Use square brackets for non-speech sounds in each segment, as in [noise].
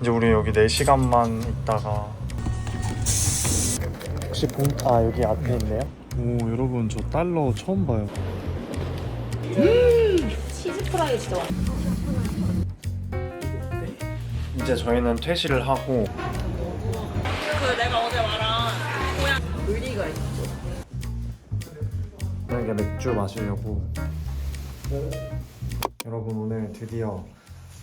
이제 우리 여기 4시간만 있다가 혹시 본... 아 여기 앞에 있네요? 오 여러분 저 달러 처음 봐요. 치즈 프라이 진짜 맛 이제 저희는 퇴실을 하고 그 내가 어제 말한 고양 의리가 있어. 저녁에 맥주 마시려고. 여러분 오늘 드디어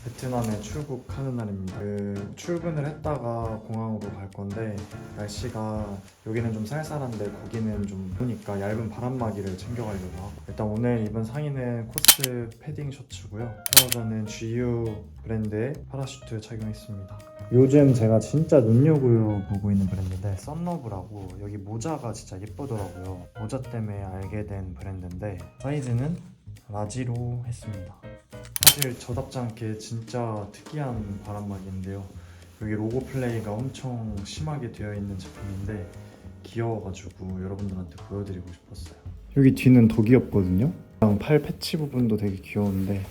베트남에 출국하는 날입니다. 그 출근을 했다가 공항으로 갈 건데 날씨가 여기는 좀 쌀쌀한데 거기는 좀 보니까 얇은 바람막이를 챙겨가려고 하고. 일단 오늘 입은 상의는 코스 패딩 셔츠고요. 트라우저는 GU 브랜드의 파라슈트 착용했습니다. 요즘 제가 진짜 눈여겨 보고 있는 브랜드인데 썬러브라고 여기 모자가 진짜 예쁘더라고요. 모자 때문에 알게 된 브랜드인데 사이즈는 라지로 했습니다 사실 저답지 않게 진짜 특이한 바람막이인데요. 여기 로고 플레이가 엄청 심하게 되어 있는 제품인데 귀여워가지고 여러분들한테 보여드리고 싶었어요. 여기 뒤는 더 귀엽거든요. 그냥 팔 패치 부분도 되게 귀여운데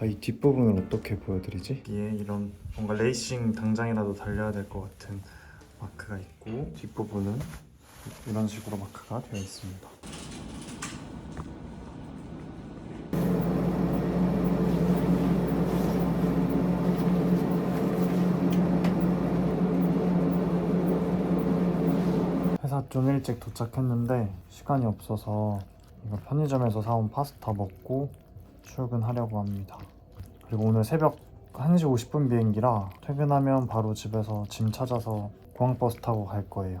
아, 이 뒷부분을 어떻게 보여드리지? 뒤에 이런 뭔가 레이싱 당장이라도 달려야 될 것 같은 마크가 있고 뒷부분은 이런 식으로 마크가 되어 있습니다 좀 일찍 도착했는데 시간이 없어서 이거 편의점에서 사온 파스타 먹고 출근하려고 합니다. 그리고 오늘 새벽 1시 50분 비행기라 퇴근하면 바로 집에서 짐 찾아서 공항버스 타고 갈 거예요.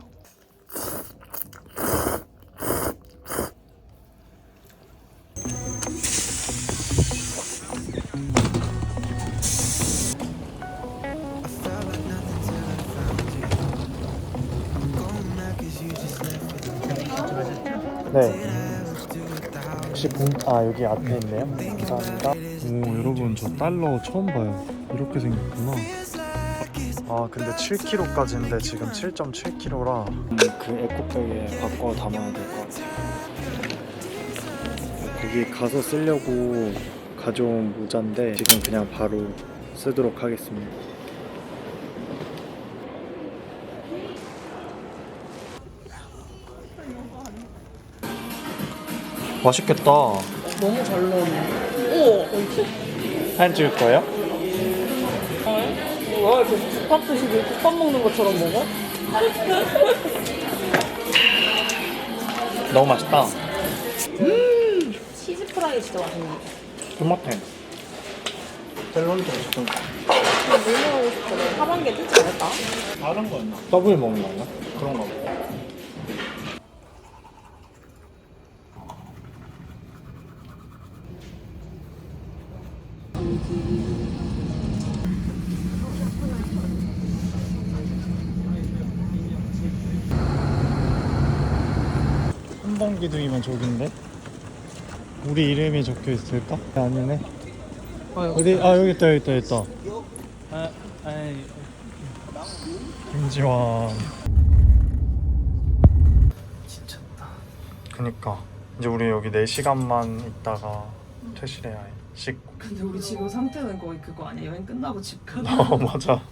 네. 혹시 본... 아 여기 앞에 있네요. 감사합니다. 오 여러분 저 달러 처음 봐요. 이렇게 생겼구나. 아 근데 7kg까지인데 지금 7.7kg라 그 에코백에 바꿔 담아야 될 것 같아요. 거기 가서 쓰려고 가져온 모자인데 지금 그냥 바로 쓰도록 하겠습니다. 맛있겠다. 너무 잘 넣었네 오 사진 찍을 거예요? 뭐야 이렇게 국밥 드시고 국밥 먹는 것처럼 먹어? [laughs] 너무 맛있다. 치즈 프라이 진짜 맛있네 토마토. 샐러리도 맛있던 거. 물 먹고 싶거든 하반기에 뜨지 않을까? 다른 거였나? 더블 먹는 건가? 그런가 봐. 기둥이면 저긴데? 우리 이름이 적혀 있을까? 아니네. 어디? 아 여기 있다 여기 있다 여기 있다. 아, 아이. 김지원. 지쳤다. 그니까 이제 우리 여기 4 시간만 있다가 퇴실해야 해. 씻고. 근데 우리 지금 상태는 거의 그거 아니야? 여행 끝나고 집 가는 [laughs] 어 맞아.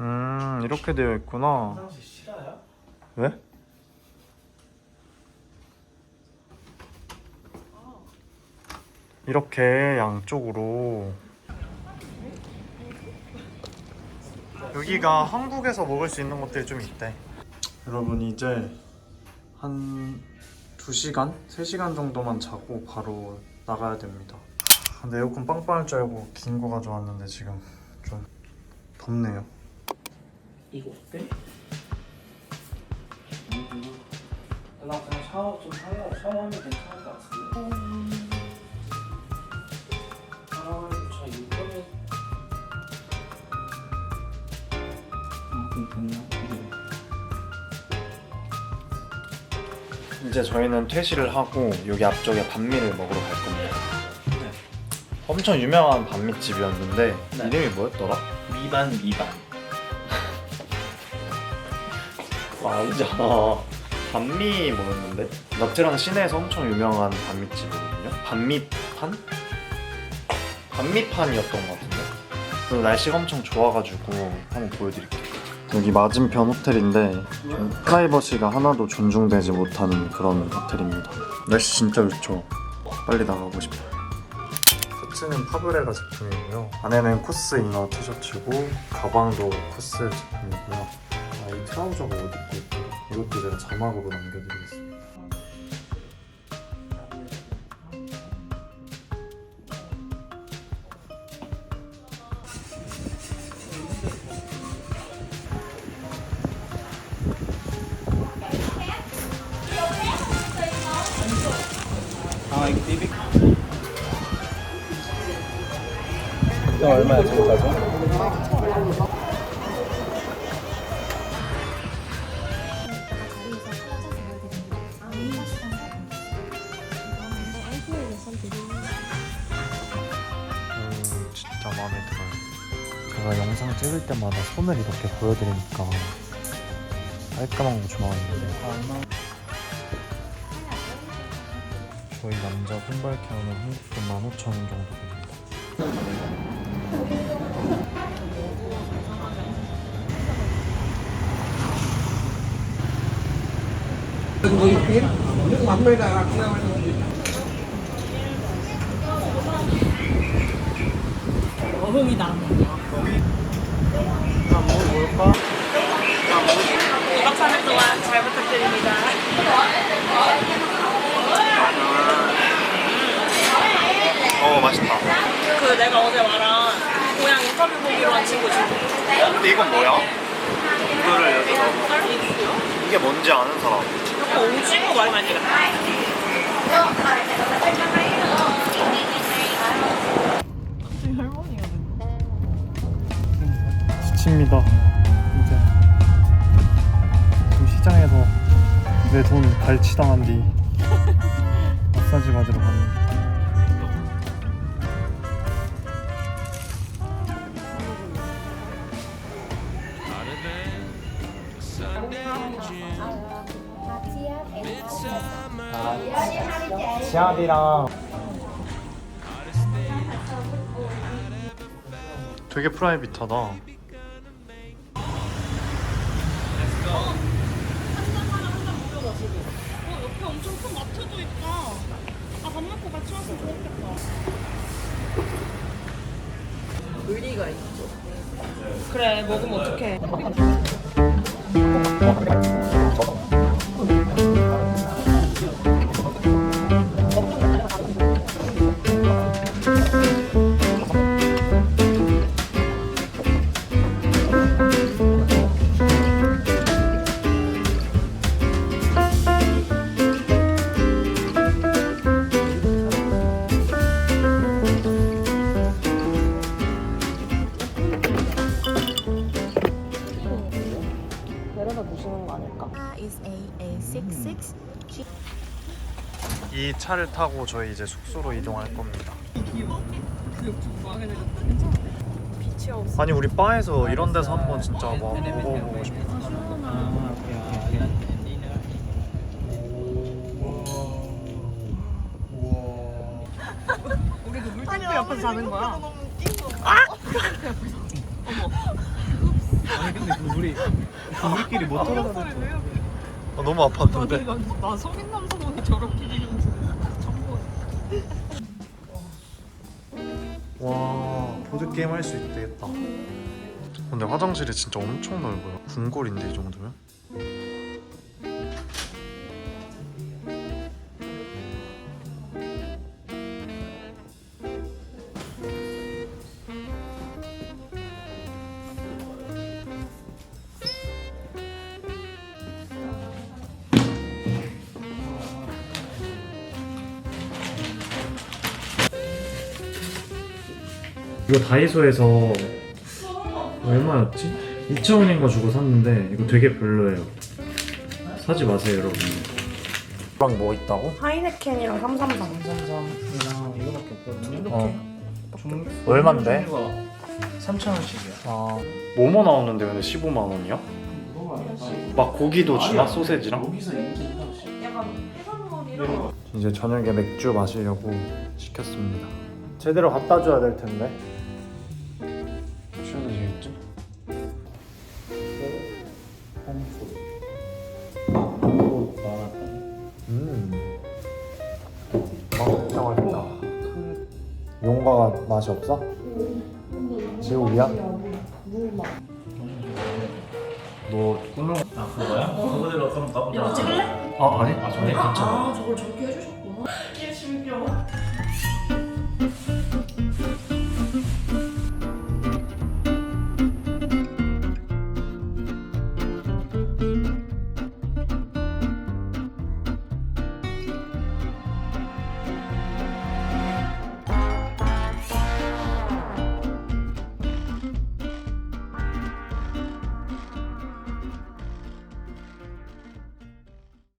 음 이렇게 되어 있구나. 화장실 실화야? 왜? 이렇게 양쪽으로 여기가 한국에서 먹을 수 있는 것들이 좀 있대 여러분 이제 한 2시간? 3시간 정도만 자고 바로 나가야 됩니다 근데 에어컨 빵빵할 줄 알고 긴 거 가져왔는데 지금 좀 덥네요 이거 어때? 나 그냥 샤워 좀 하려 샤워하면 괜찮을 것 같은데. 이제 저희는 퇴실을 하고 여기 앞쪽에 반미를 먹으러 갈 겁니다. 네. 엄청 유명한 반미집이었는데 네. 이름이 뭐였더라? 미반 미반. [laughs] 아, 아니잖아. 반미 뭐였는데? 너트랑 시내에서 엄청 유명한 반미집이거든요. 반미판? 반미판이었던 것 같은데. 그리고 날씨가 엄청 좋아가지고 한번 보여드릴게요. 여기 맞은편 호텔인데 프라이버시가 하나도 존중되지 못하는 그런 호텔입니다. 날씨 진짜 좋죠. 빨리 나가고 싶어요. 셔츠는 파브레가 제품이고요. 안에는 코스 이너 티셔츠고 가방도 코스 제품이고요. 아, 이 트라우저가 어디 있고 이것도 제가 자막으로 남겨드리겠습니다. 이거 얼마야 지금까지? 음, 영상 찍을 때마다 손을 이렇게 보여드리니까 깔끔한 거 좋아하는데 저희 남자 손발 케어는 한국 돈 15,000원 정도 됩니다. 어흥이다. 2박 3일 동안 잘 부탁드립니다. 어 맛있다. 그 내가 어제 말한 고향 인터뷰 보기로 한 친구 지금 근데 이건 뭐야? 이거를 여기서? 이게 뭔지 아는 사람. 약간 오징어 많이 많이 같아. 할머니가 지칩니다. 이제 지금 시장에서 내 돈 갈취당한 뒤 [laughs] 마사지 받으러 갑니다. 지압이랑 되게 프라이빗하다. 어, 옆에 엄청 큰 마트도 있다. 아, 밥 먹고 같이 왔으면 좋겠다. 의리가 있죠. 그래, 먹으면 어떡해. 차를 타고 저희 이제 숙소로 이동할 겁니다. 아니 우리 바에서 이런 데서 한번 진짜 와 먹어보고 싶어. 아 오케이 오케이 오케이 우리도 물탱크 옆에서 자는 거야. 아니 근데 그 우리 우리끼리 못 돌아다녔어 아, 너무 아팠는데. 나, 나 성인 남성분이 저렇게 기는지 처음 와 보드 게임 할 수 있겠다. 근데 화장실이 진짜 엄청 넓어요. 궁궐인데 이 정도면? 이거 다이소에서 얼마였지? 2,000원인가 주고 샀는데 이거 되게 별로예요. 사지 마세요, 여러분. 빵 뭐 있다고? 하이네켄이랑 삼삼삼전점. 이랑 이거밖에 없거든요 어. 종- 얼만데? 종류가 3,000원씩이야 아, 뭐뭐 나오는데 근데 15만 원이야? 막 고기도 주나 소세지랑? 여기서 이렇게 약간 해산물이랑 이제 저녁에 맥주 마시려고 시켰습니다. 제대로 갖다 줘야 될 텐데. 맛이 없어? 제육이야? 너 꾸명 아 그거야? 그거대로 그럼 가보자 이거 찍을래? 아 아니 아 저게 괜찮아 아 저걸 저렇게